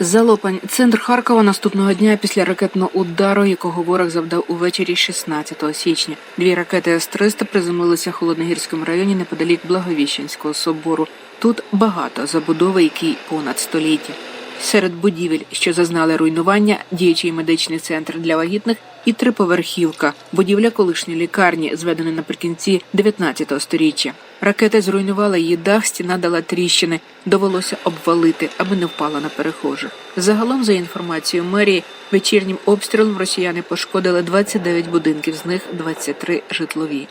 Залопань, центр Харкова наступного дня після ракетного удару, якого ворог завдав увечері 16 січня. Дві ракети С-300 приземлилися в Холодногірському районі неподалік Благовіщенського собору. Тут багато забудови, який понад століття. Серед будівель, що зазнали руйнування, діючий медичний центр для вагітних і триповерхівка, будівля колишньої лікарні, зведена наприкінці 19 століття. Ракети зруйнували її дах, стіна дала тріщини, довелося обвалити, аби не впала на перехожих. Загалом, за інформацією мерії, вечірнім обстрілом росіяни пошкодили 29 будинків, з них 23 житлові.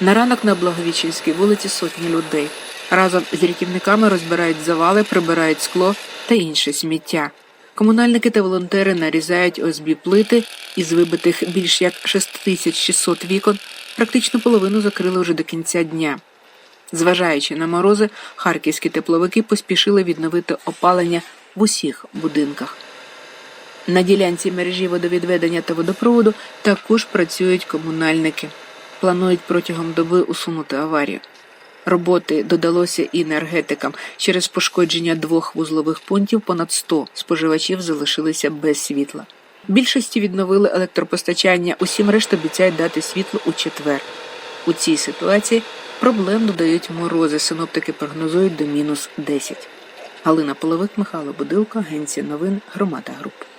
На ранок на Благовіченській вулиці сотні людей. Разом з рятівниками розбирають завали, прибирають скло та інше сміття. Комунальники та волонтери нарізають ОСБ плити із вибитих більш як 6600 вікон. Практично половину закрили вже до кінця дня. Зважаючи на морози, харківські тепловики поспішили відновити опалення в усіх будинках. На ділянці мережі водовідведення та водопроводу також працюють комунальники. Планують протягом доби усунути аварію. Роботи додалося і енергетикам. Через пошкодження двох вузлових пунктів понад 100 споживачів залишилися без світла. Більшості відновили електропостачання, усім решта обіцяють дати світло у четвер. У цій ситуації проблем додають морози. Синоптики прогнозують до мінус 10. Галина Половик, Михайло Будилко, Агенція новин, Громада Груп.